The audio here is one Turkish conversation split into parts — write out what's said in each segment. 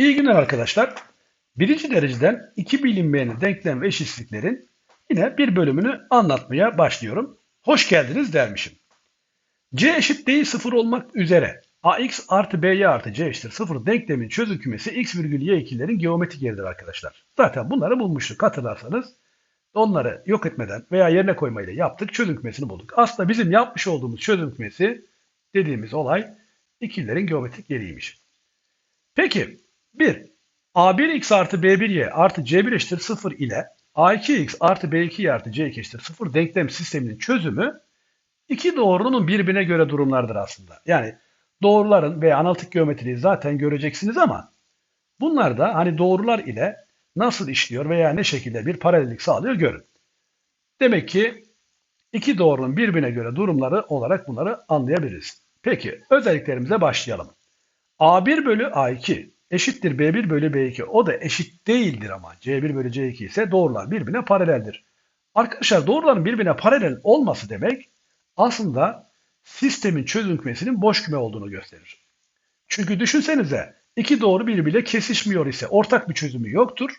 İyi günler arkadaşlar. Birinci dereceden iki bilinmeyen denklem ve eşitsizliklerin yine bir bölümünü anlatmaya başlıyorum. Hoş geldiniz dermişim. C eşit değil sıfır olmak üzere ax artı by artı c eşittir sıfır denklemin çözüm kümesi x virgül y ikilerin geometrik yeridir arkadaşlar. Zaten bunları bulmuştuk hatırlarsanız. Onları yok etmeden veya yerine koymayla yaptık. Çözüm kümesini bulduk. Aslında bizim yapmış olduğumuz çözüm kümesi dediğimiz olay ikilerin geometrik yeriymiş. Peki 1. A1x artı B1y artı C1 eşittir 0 ile A2x artı B2y artı C2 eşittir 0 denklem sisteminin çözümü iki doğrunun birbirine göre durumlardır aslında. Yani doğruların ve analitik geometriyi zaten göreceksiniz ama bunlar da hani doğrular ile nasıl işliyor veya ne şekilde bir paralellik sağlıyor görün. Demek ki iki doğrunun birbirine göre durumları olarak bunları anlayabiliriz. Peki özelliklerimize başlayalım. A1 bölü A2 eşittir B1 bölü B2. O da eşit değildir ama C1 bölü C2 ise doğrular birbirine paraleldir. Arkadaşlar doğruların birbirine paralel olması demek aslında sistemin çözüm kümesinin boş küme olduğunu gösterir. Çünkü düşünsenize iki doğru birbiriyle kesişmiyor ise ortak bir çözümü yoktur.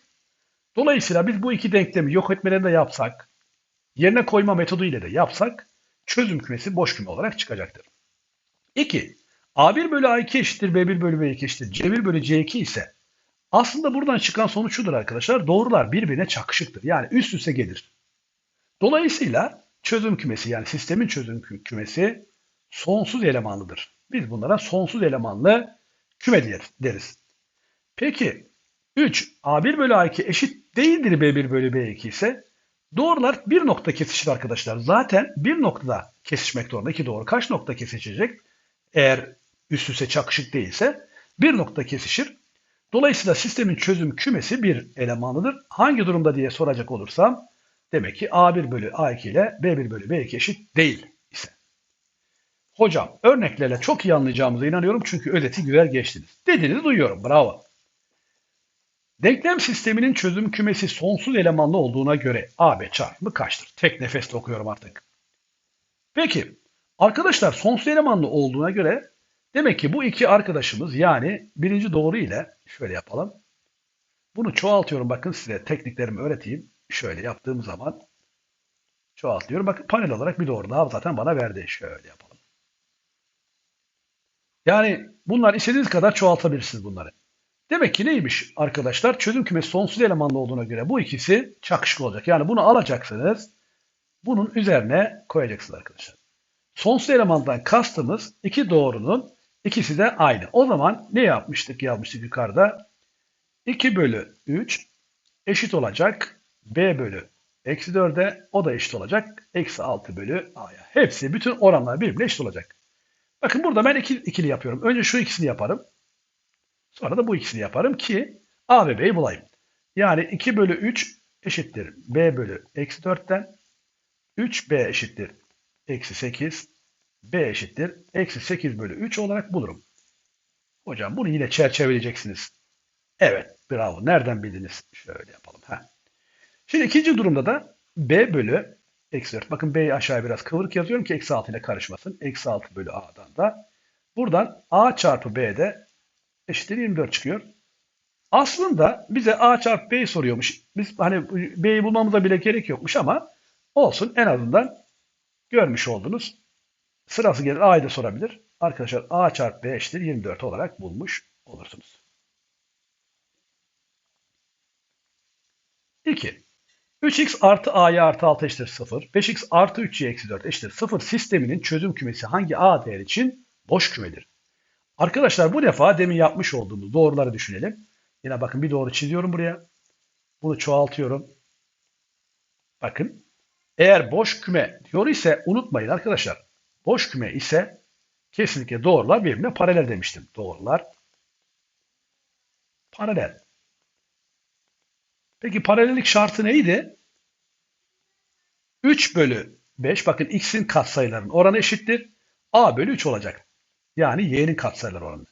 Dolayısıyla biz bu iki denklemi yok etmelerini de yapsak, yerine koyma metodu ile de yapsak çözüm kümesi boş küme olarak çıkacaktır. 2. A1 bölü A2 eşittir B1 bölü B2 eşittir C1 bölü C2 ise aslında buradan çıkan sonuç şudur arkadaşlar. Doğrular birbirine çakışıktır. Yani üst üste gelir. Dolayısıyla çözüm kümesi yani sistemin çözüm kümesi sonsuz elemanlıdır. Biz bunlara sonsuz elemanlı küme deriz. Peki 3 A1 bölü A2 eşit değildir B1 bölü B2 ise doğrular bir nokta kesişir arkadaşlar. Zaten bir noktada kesişmek zorunda. İki doğru kaç nokta kesişecek? Eğer üst üste çakışık değilse bir nokta kesişir. Dolayısıyla sistemin çözüm kümesi bir elemanıdır. Hangi durumda diye soracak olursam demek ki A1 bölü A2 ile B1 bölü B2 eşit değil ise. Hocam örneklerle çok iyi anlayacağımıza inanıyorum çünkü özeti güzel geçtiniz. Dediğinizi duyuyorum. Bravo. Denklem sisteminin çözüm kümesi sonsuz elemanlı olduğuna göre AB çarpımı kaçtır? Tek nefeste okuyorum artık. Peki arkadaşlar sonsuz elemanlı olduğuna göre demek ki bu iki arkadaşımız yani birinci doğru ile şöyle yapalım. Bunu çoğaltıyorum bakın size tekniklerimi öğreteyim. Şöyle yaptığım zaman çoğaltıyorum. Bakın panel olarak bir doğru daha zaten bana verdi. Şöyle yapalım. Yani bunlar istediğiniz kadar çoğaltabilirsiniz bunları. Demek ki neymiş arkadaşlar? Çözüm kümesi sonsuz elemanlı olduğuna göre bu ikisi çakışık olacak. Yani bunu alacaksınız. Bunun üzerine koyacaksınız arkadaşlar. Sonsuz elemandan kastımız iki doğrunun ikisi de aynı. O zaman ne yapmıştık yazmıştık yukarıda? 2 bölü 3 eşit olacak b bölü eksi 4'e o da eşit olacak. Eksi 6 bölü a'ya. Hepsi bütün oranlar birbirine eşit olacak. Bakın burada ben iki, ikili yapıyorum. Önce şu ikisini yaparım. Sonra da bu ikisini yaparım ki A ve B'yi bulayım. Yani 2 bölü 3 eşittir B bölü eksi 4'ten 3B eşittir eksi 8 B eşittir eksi 8 bölü 3 olarak bulurum. Hocam bunu yine çerçeveleyeceksiniz. Evet bravo. Nereden bildiniz? Şöyle yapalım. Heh. Şimdi ikinci durumda da B bölü eksi 4. Bakın B'yi aşağıya biraz kıvırık yazıyorum ki eksi 6 ile karışmasın. Eksi 6 bölü A'dan da. Buradan A çarpı B'de eşittir 24 çıkıyor. Aslında bize A çarpı B'yi soruyormuş. Biz hani B'yi bulmamıza bile gerek yokmuş ama olsun en azından görmüş oldunuz. Sırası gelir A'yı da sorabilir. Arkadaşlar A çarpı B eşittir 24 olarak bulmuş olursunuz. 2. 3x artı a'ya artı 6 eşittir 0. 5x artı 3y eksi 4 eşittir 0 sisteminin çözüm kümesi hangi a değer için boş kümedir? Arkadaşlar bu defa demin yapmış olduğumuz doğruları düşünelim. Yine bakın bir doğru çiziyorum buraya. Bunu çoğaltıyorum. Bakın. Eğer boş küme diyor ise unutmayın arkadaşlar. Boş küme ise kesinlikle doğrular birbirine paralel demiştim. Doğrular paralel. Peki paralellik şartı neydi? 3 bölü 5 bakın x'in katsayılarının oranı eşittir. a bölü 3 olacak. Yani y'nin katsayıları oranı.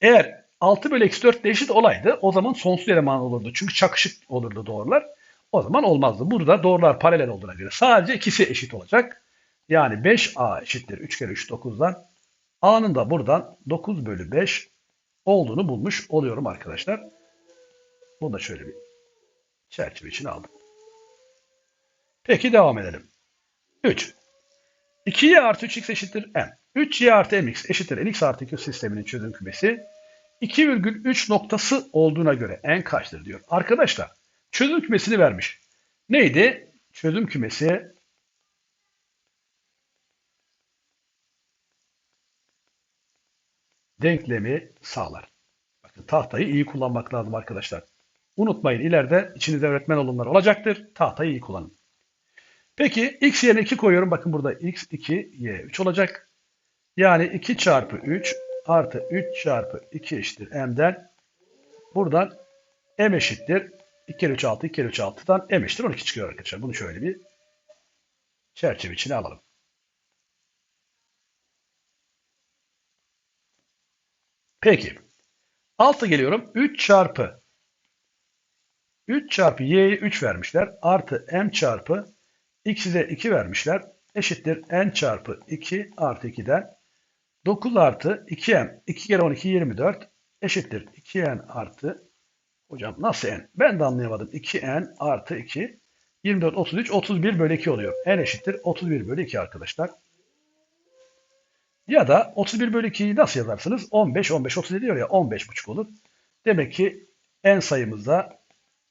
Eğer 6 bölü eksi 4 de eşit olaydı o zaman sonsuz eleman olurdu. Çünkü çakışık olurdu doğrular. O zaman olmazdı. Burada doğrular paralel olduğuna göre sadece ikisi eşit olacak. Yani 5a eşittir 3 kere 3 9'dan. a'nın da buradan 9 bölü 5 olduğunu bulmuş oluyorum arkadaşlar. Bunu da şöyle bir çerçeve içine aldım. Peki devam edelim. 3. 2y artı 3x eşittir m. 3y artı mx eşittir nx artı 2 sisteminin çözüm kümesi 2,3 noktası olduğuna göre n kaçtır diyor. Arkadaşlar çözüm kümesini vermiş. Neydi? Çözüm kümesi denklemi sağlar. Bakın tahtayı iyi kullanmak lazım arkadaşlar. Unutmayın ileride içinizde öğretmen olumlar olacaktır. Tahtayı iyi kullanın. Peki x yerine 2 koyuyorum. Bakın burada x 2 y 3 olacak. Yani 2 çarpı 3 artı 3 çarpı 2 eşittir m'den. Buradan m eşittir. 2 kere 3 6, 2 kere 3 6'dan m eşittir 12 çıkıyor arkadaşlar. Bunu şöyle bir çerçeve içine alalım. Peki. Alta geliyorum. 3 çarpı 3 çarpı y'ye 3 vermişler. Artı m çarpı x'e de 2 vermişler. Eşittir n çarpı 2 artı 2'den 9 artı 2m 2 kere 12 24 eşittir 2n artı hocam nasıl n? Ben de anlayamadım. 2n artı 2 24 33 31 bölü 2 oluyor. n eşittir 31 bölü 2 arkadaşlar. Ya da 31 bölü 2'yi nasıl yazarsınız? 15, 15, 37 diyor ya 15 buçuk olur. Demek ki n sayımızda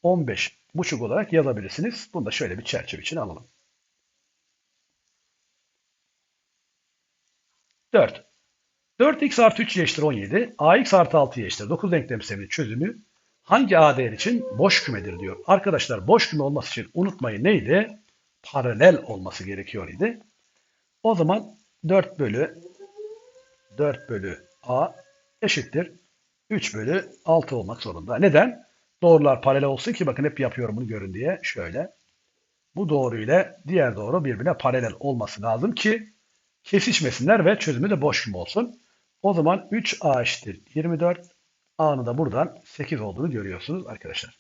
15 buçuk olarak yazabilirsiniz. Bunu da şöyle bir çerçeve içine alalım. 4. 4x artı 3 eşittir 17. ax artı 6 eşittir 9 denklem sisteminin çözümü hangi a değer için boş kümedir diyor. Arkadaşlar boş küme olması için unutmayın neydi? Paralel olması gerekiyor idi. O zaman 4 bölü 4 bölü a eşittir 3 bölü 6 olmak zorunda. Neden? Doğrular paralel olsun ki bakın hep yapıyorum bunu görün diye. Şöyle. Bu doğru ile diğer doğru birbirine paralel olması lazım ki kesişmesinler ve çözümü de boş küme olsun. O zaman 3a eşittir 24. a'nın da buradan 8 olduğunu görüyorsunuz arkadaşlar.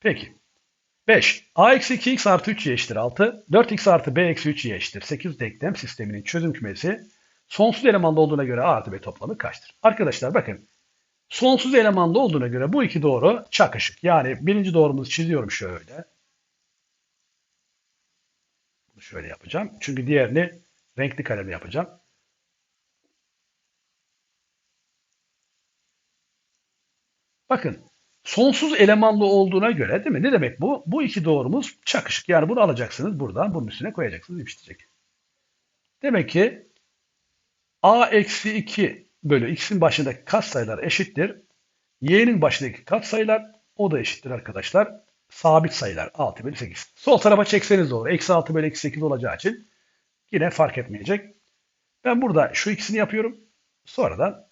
Peki. 5. a eksi 2x artı 3y eşittir 6. 4x artı b eksi 3y eşittir 8 denklem sisteminin çözüm kümesi sonsuz elemanlı olduğuna göre a artı b toplamı kaçtır? Arkadaşlar bakın sonsuz elemanlı olduğuna göre bu iki doğru çakışık. Yani birinci doğrumuzu çiziyorum şöyle. Bunu şöyle yapacağım. Çünkü diğerini renkli kalemle yapacağım. Bakın sonsuz elemanlı olduğuna göre değil mi? Ne demek bu? Bu iki doğrumuz çakışık. Yani bunu alacaksınız buradan bunun üstüne koyacaksınız yapıştıracak. Demek ki a eksi 2 bölü x'in başındaki katsayılar eşittir. y'nin başındaki katsayılar o da eşittir arkadaşlar. Sabit sayılar 6 bölü 8. Sol tarafa çekseniz doğru. Eksi 6 bölü eksi 8 olacağı için yine fark etmeyecek. Ben burada şu ikisini yapıyorum. Sonradan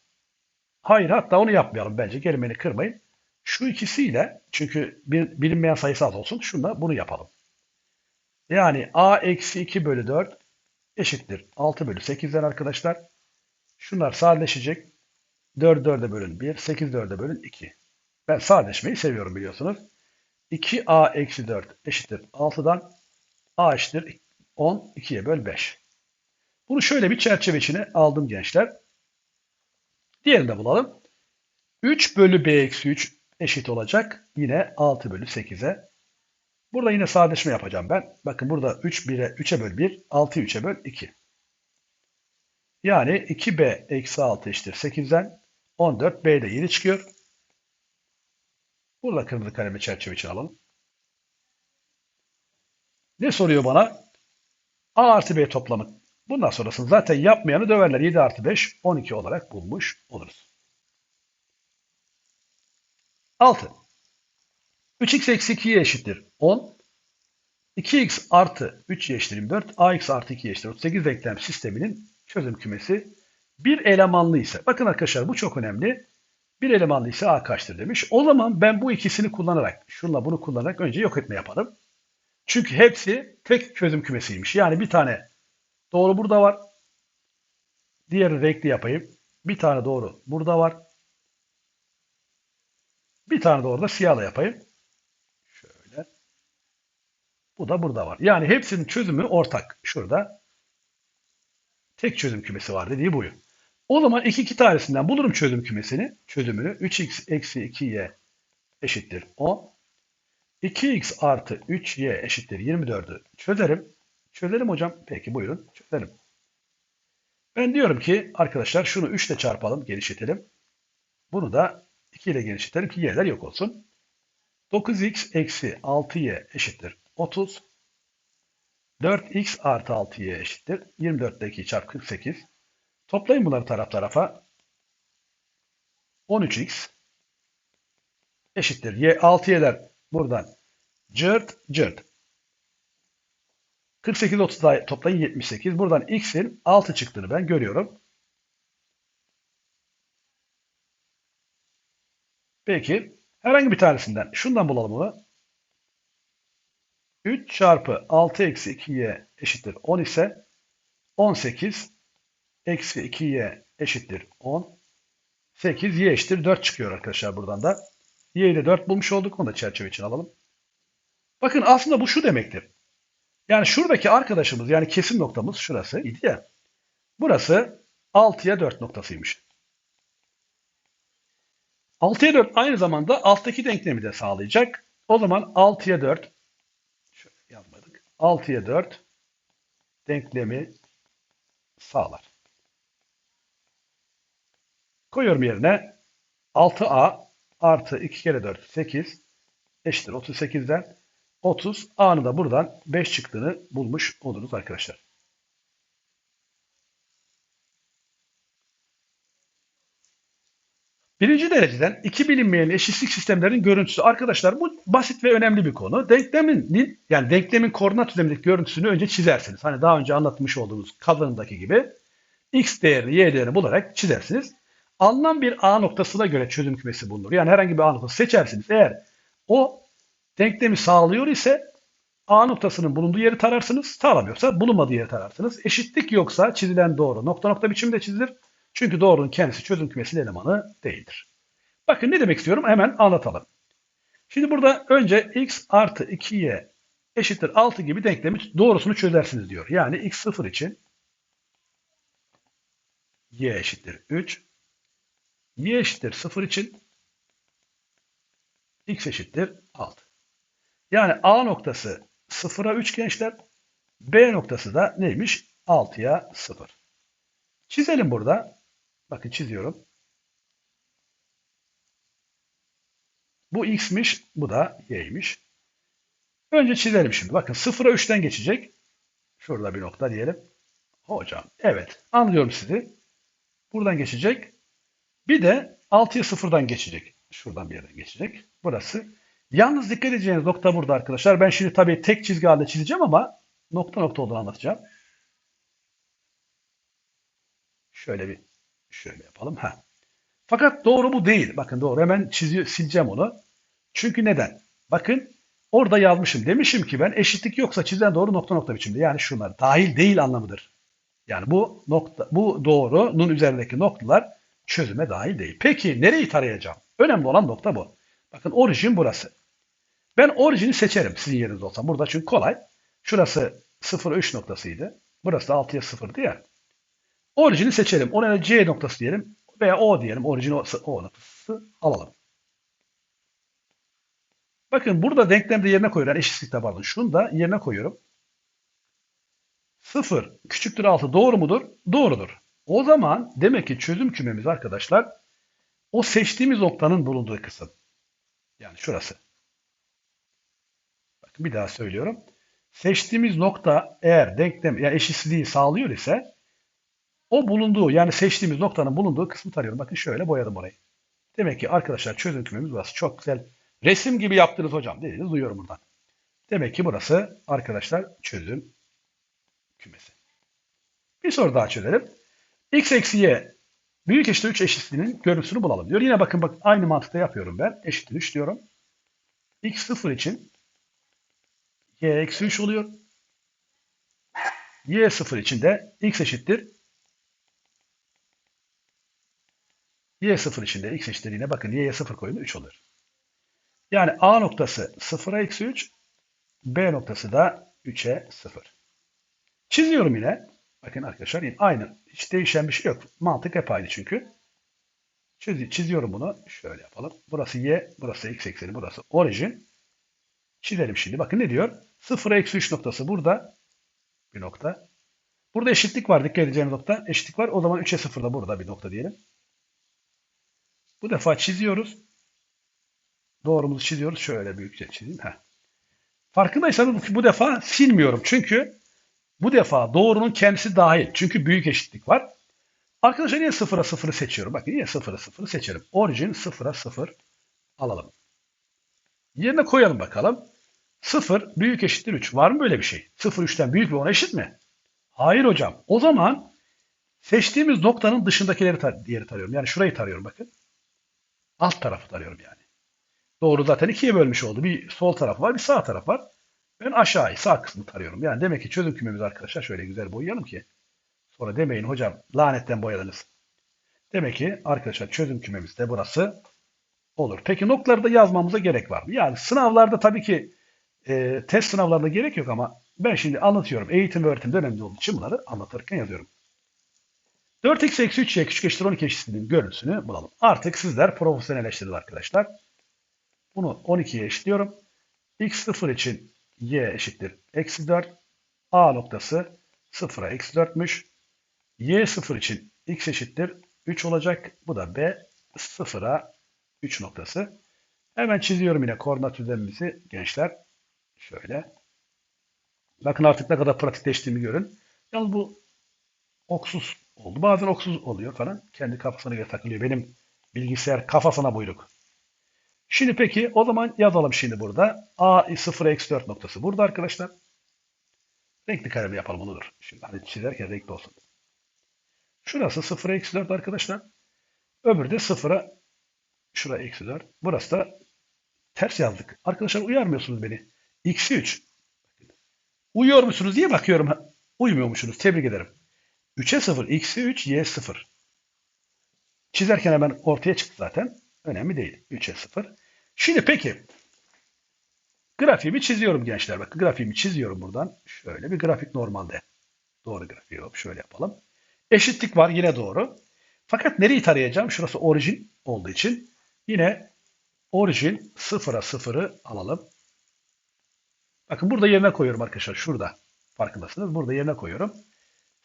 hayır hatta onu yapmayalım bence. Gelin beni kırmayın. Şu ikisiyle çünkü bir bilinmeyen sayısı az olsun. Şunla bunu yapalım. Yani a eksi 2 bölü 4 eşittir 6 bölü 8'den arkadaşlar. Şunlar sadeleşecek. 4 4'e bölün 1, 8 4'e bölün 2. Ben sadeleşmeyi seviyorum biliyorsunuz. 2a eksi 4 eşittir 6'dan a eşittir 10, 2'ye böl 5. Bunu şöyle bir çerçeve içine aldım gençler. Diğerini de bulalım. 3 bölü b eksi 3 eşit olacak. Yine 6 bölü 8'e. Burada yine sadeleşme yapacağım ben. Bakın burada 3 1'e 3'e böl 1, 6'yı 3'e böl 2. Yani 2b eksi 6 eşittir 8'den 14 b de 7 çıkıyor. Burada kırmızı kalemi çerçeve için alalım. Ne soruyor bana? A artı B toplamı. Bundan sonrasını zaten yapmayanı döverler. 7 artı 5, 12 olarak bulmuş oluruz. 6. 3x eksi 2y eşittir 10. 2x artı 3y eşittir 24. ax artı 2y eşittir 38 denklem sisteminin çözüm kümesi bir elemanlı ise. Bakın arkadaşlar bu çok önemli. Bir elemanlı ise a kaçtır demiş. O zaman ben bu ikisini kullanarak, şunla bunu kullanarak önce yok etme yaparım. Çünkü hepsi tek çözüm kümesiymiş. Yani bir tane doğru burada var. Diğeri renkli yapayım. Bir tane doğru burada var. Bir tane doğru da siyahla yapayım. Şöyle. Bu da burada var. Yani hepsinin çözümü ortak. Şurada. tek çözüm kümesi var dediği buyu. O zaman iki iki tanesinden bulurum çözüm kümesini. Çözümünü 3x eksi 2y eşittir 10. 2x artı 3y eşittir 24'ü çözerim. Çözerim hocam. Peki buyurun çözelim. Ben diyorum ki arkadaşlar şunu 3 ile çarpalım, genişletelim. Bunu da 2 ile genişletelim ki y'ler yok olsun. 9x eksi 6y eşittir 30. 4x artı 6y eşittir. 24 ile 2 çarp 48. Toplayın bunları taraf tarafa. 13x eşittir. Y, 6y'ler buradan cırt cırt. 48 30 daha toplayın 78. Buradan x'in 6 çıktığını ben görüyorum. Peki herhangi bir tanesinden şundan bulalım onu. 3 çarpı 6 eksi 2y eşittir 10 ise 18 eksi 2y eşittir 10. 8 y eşittir 4 çıkıyor arkadaşlar buradan da. y'yi de 4 bulmuş olduk. Onu da çerçeve için alalım. Bakın aslında bu şu demektir. Yani şuradaki arkadaşımız yani kesim noktamız şurası idi ya. Burası 6'ya 4 noktasıymış. 6'ya 4 aynı zamanda alttaki denklemi de sağlayacak. O zaman 6'ya 4 şöyle yazmadık. 6'ya 4 denklemi sağlar. Koyuyorum yerine 6a artı 2 kere 4 8 eşittir 38'den 30 a'nı da buradan 5 çıktığını bulmuş oluruz arkadaşlar. Birinci dereceden iki bilinmeyen eşitlik sistemlerinin görüntüsü. Arkadaşlar bu basit ve önemli bir konu. Denklemin yani denklemin koordinat düzlemindeki görüntüsünü önce çizersiniz. Hani daha önce anlatmış olduğumuz kazanımdaki gibi x değerini y değerini bularak çizersiniz. Alınan bir A noktasına göre çözüm kümesi bulunur. Yani herhangi bir A noktası seçersiniz. Eğer o denklemi sağlıyor ise A noktasının bulunduğu yeri tararsınız. Sağlamıyorsa bulunmadığı yeri tararsınız. Eşitlik yoksa çizilen doğru nokta nokta biçimde çizilir. Çünkü doğrunun kendisi çözüm kümesinin elemanı değildir. Bakın ne demek istiyorum hemen anlatalım. Şimdi burada önce x artı 2y eşittir 6 gibi denklemi doğrusunu çözersiniz diyor. Yani x 0 için y eşittir 3 y eşittir 0 için x eşittir 6. Yani A noktası 0'a 3 gençler. B noktası da neymiş? 6'ya 0. Çizelim burada. Bakın çiziyorum. Bu x'miş, bu da y'ymiş. Önce çizelim şimdi. Bakın 0'a 3'ten geçecek. Şurada bir nokta diyelim. Hocam, evet. Anlıyorum sizi. Buradan geçecek. Bir de 6'ya 0'dan geçecek. Şuradan bir yerden geçecek. Burası. Yalnız dikkat edeceğiniz nokta burada arkadaşlar. Ben şimdi tabii tek çizgi halinde çizeceğim ama nokta nokta olduğunu anlatacağım. Şöyle bir şöyle yapalım. Ha. Fakat doğru bu değil. Bakın doğru. Hemen çiziyor, sileceğim onu. Çünkü neden? Bakın orada yazmışım. Demişim ki ben eşitlik yoksa çizen doğru nokta nokta biçimde. Yani şunlar dahil değil anlamıdır. Yani bu nokta bu doğrunun üzerindeki noktalar çözüme dahil değil. Peki nereyi tarayacağım? Önemli olan nokta bu. Bakın orijin burası. Ben orijini seçerim sizin yerinizde olsam. Burada çünkü kolay. Şurası 0 3 noktasıydı. Burası da 6'ya 0'dı ya. Orijini seçelim. Ona C noktası diyelim. Veya O diyelim. Orijin o, noktası alalım. Bakın burada denklemde yerine koyuyorum. Yani eşitlikte pardon. Şunu da yerine koyuyorum. 0 küçüktür 6 doğru mudur? Doğrudur. O zaman demek ki çözüm kümemiz arkadaşlar o seçtiğimiz noktanın bulunduğu kısım. Yani şurası. Bakın bir daha söylüyorum. Seçtiğimiz nokta eğer denklem yani eşitsizliği sağlıyor ise o bulunduğu yani seçtiğimiz noktanın bulunduğu kısmı tarıyorum. Bakın şöyle boyadım orayı. Demek ki arkadaşlar çözüm kümemiz burası. Çok güzel. Resim gibi yaptınız hocam dediğiniz duyuyorum buradan. Demek ki burası arkadaşlar çözüm kümesi. Bir soru daha çözelim. x eksi y büyük eşittir 3 eşitliğinin görüntüsünü bulalım diyor. Yine bakın bak aynı mantıkta yapıyorum ben. Eşittir 3 diyorum. x 0 için y eksi 3 oluyor. y 0 için de x eşittir y 0 için de x eşittir yine bakın y'ye 0 koyun 3 olur. Yani a noktası 0'a eksi 3 b noktası da 3'e 0. Çiziyorum yine. Bakın arkadaşlar yine aynı. Hiç değişen bir şey yok. Mantık hep aynı çünkü. Çiz, çiziyorum bunu. Şöyle yapalım. Burası y, burası x ekseni, burası orijin. Çizelim şimdi. Bakın ne diyor? 0 eksi 3 noktası burada. Bir nokta. Burada eşitlik var. Dikkat edeceğiniz nokta. Eşitlik var. O zaman 3'e 0 da burada bir nokta diyelim. Bu defa çiziyoruz. Doğrumuzu çiziyoruz. Şöyle büyükçe çizeyim. Heh. Farkındaysanız bu defa silmiyorum. Çünkü bu defa doğrunun kendisi dahil. Çünkü büyük eşitlik var. Arkadaşlar niye 0'a 0'ı seçiyorum? Bakın niye 0'a 0'ı seçerim. Origin 0'a 0 alalım. Yerine koyalım bakalım. 0 büyük eşittir 3. Var mı böyle bir şey? 0 3'ten büyük ve 10 eşit mi? Hayır hocam. O zaman seçtiğimiz noktanın dışındakileri tar yeri tarıyorum. Yani şurayı tarıyorum bakın. Alt tarafı tarıyorum yani. Doğru zaten ikiye bölmüş oldu. Bir sol taraf var, bir sağ taraf var. Ben aşağıyı, sağ kısmı tarıyorum. Yani demek ki çözüm kümemiz arkadaşlar şöyle güzel boyayalım ki. Sonra demeyin hocam lanetten boyadınız. Demek ki arkadaşlar çözüm kümemizde burası olur. Peki noktaları da yazmamıza gerek var mı? Yani sınavlarda tabii ki e, test sınavlarında gerek yok ama ben şimdi anlatıyorum. Eğitim ve öğretim önemli olduğu için bunları anlatırken yazıyorum. 4x eksi 3y küçük eşittir 12 eşitliğinin görüntüsünü bulalım. Artık sizler profesyonelleştirdiniz arkadaşlar. Bunu 12'ye eşitliyorum. x0 için y eşittir eksi 4. A noktası 0'a eksi 4'müş. y0 için x eşittir 3 olacak. Bu da b 0'a 3 noktası. Hemen çiziyorum yine koordinat düzenimizi gençler. Şöyle. Bakın artık ne kadar pratikleştiğimi görün. Yalnız bu oksuz oldu. Bazen oksuz oluyor falan. Kendi kafasına göre takılıyor. Benim bilgisayar kafasına buyruk. Şimdi peki o zaman yazalım şimdi burada. A 0 eksi 4 noktası burada arkadaşlar. Renkli kalemi yapalım olur. Şimdi hani çizerken renkli olsun. Şurası 0 eksi 4 arkadaşlar. Öbürü de 0'a şura eksi 4. Burası da ters yazdık. Arkadaşlar uyarmıyorsunuz beni. X'i 3. Uyuyor musunuz diye bakıyorum. Uymuyormuşsunuz. Tebrik ederim. 3'e 0, x'i 3, y 0. Çizerken hemen ortaya çıktı zaten. Önemli değil. 3'e 0. Şimdi peki. Grafiğimi çiziyorum gençler. Bakın grafiğimi çiziyorum buradan. Şöyle bir grafik normalde. Doğru grafiği yok. Şöyle yapalım. Eşitlik var. Yine doğru. Fakat nereyi tarayacağım? Şurası orijin olduğu için. Yine orijin 0'a 0'ı alalım. Bakın burada yerine koyuyorum arkadaşlar. Şurada. Farkındasınız. Burada yerine koyuyorum.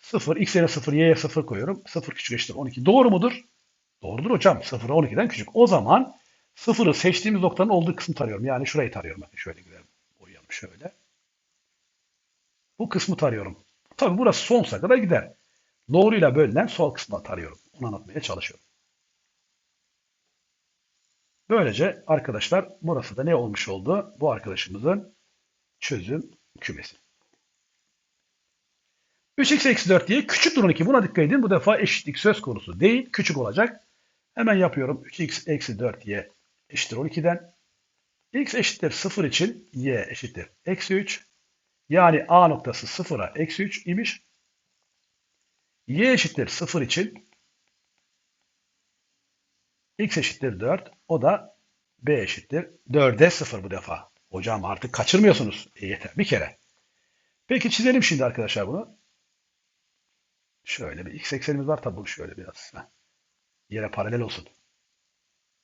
0, x yerine 0, y'ye 0 koyuyorum. 0 küçük eşittir 12. Doğru mudur? Doğrudur hocam. 0'a 12'den küçük. O zaman 0'ı seçtiğimiz noktanın olduğu kısmı tarıyorum. Yani şurayı tarıyorum. Bakın şöyle gidelim. Boyayalım şöyle. Bu kısmı tarıyorum. Tabi burası sonsuza kadar gider. Doğruyla bölünen sol kısmı tarıyorum. Onu anlatmaya çalışıyorum. Böylece arkadaşlar burası da ne olmuş oldu? Bu arkadaşımızın çözüm kümesi. 3x eksi 4 diye küçüktür 12. Buna dikkat edin. Bu defa eşitlik söz konusu değil. Küçük olacak. Hemen yapıyorum. 3x eksi 4 y eşittir 12'den. x eşittir 0 için y eşittir eksi 3. Yani a noktası 0'a eksi 3 imiş. y eşittir 0 için x eşittir 4. O da b eşittir 4'e 0 bu defa. Hocam artık kaçırmıyorsunuz. E yeter bir kere. Peki çizelim şimdi arkadaşlar bunu. Şöyle bir x eksenimiz var tabi şöyle biraz. Yere paralel olsun.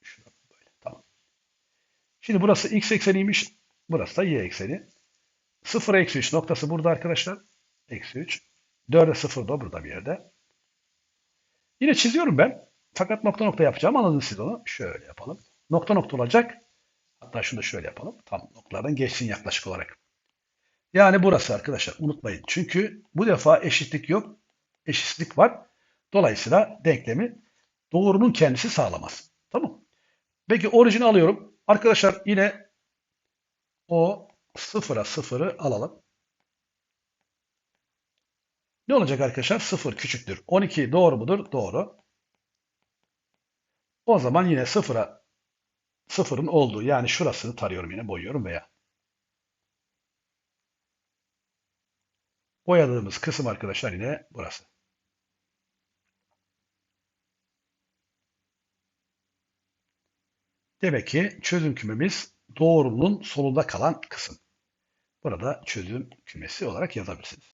Şurada böyle tamam. Şimdi burası x ekseniymiş. Burası da y ekseni. 0 eksi 3 noktası burada arkadaşlar. Eksi 3. 4'e 0 da burada bir yerde. Yine çiziyorum ben. Fakat nokta nokta yapacağım. Anladınız siz onu. Şöyle yapalım. Nokta nokta olacak. Hatta şunu da şöyle yapalım. Tam noktalardan geçsin yaklaşık olarak. Yani burası arkadaşlar unutmayın. Çünkü bu defa eşitlik yok. Eşitlik var. Dolayısıyla denklemi doğrunun kendisi sağlamaz. Tamam Peki orijini alıyorum. Arkadaşlar yine o sıfıra sıfırı alalım. Ne olacak arkadaşlar? Sıfır küçüktür. 12 doğru mudur? Doğru. O zaman yine sıfıra sıfırın olduğu yani şurasını tarıyorum yine boyuyorum veya boyadığımız kısım arkadaşlar yine burası. Demek ki çözüm kümemiz doğrunun solunda kalan kısım. Burada çözüm kümesi olarak yazabilirsiniz.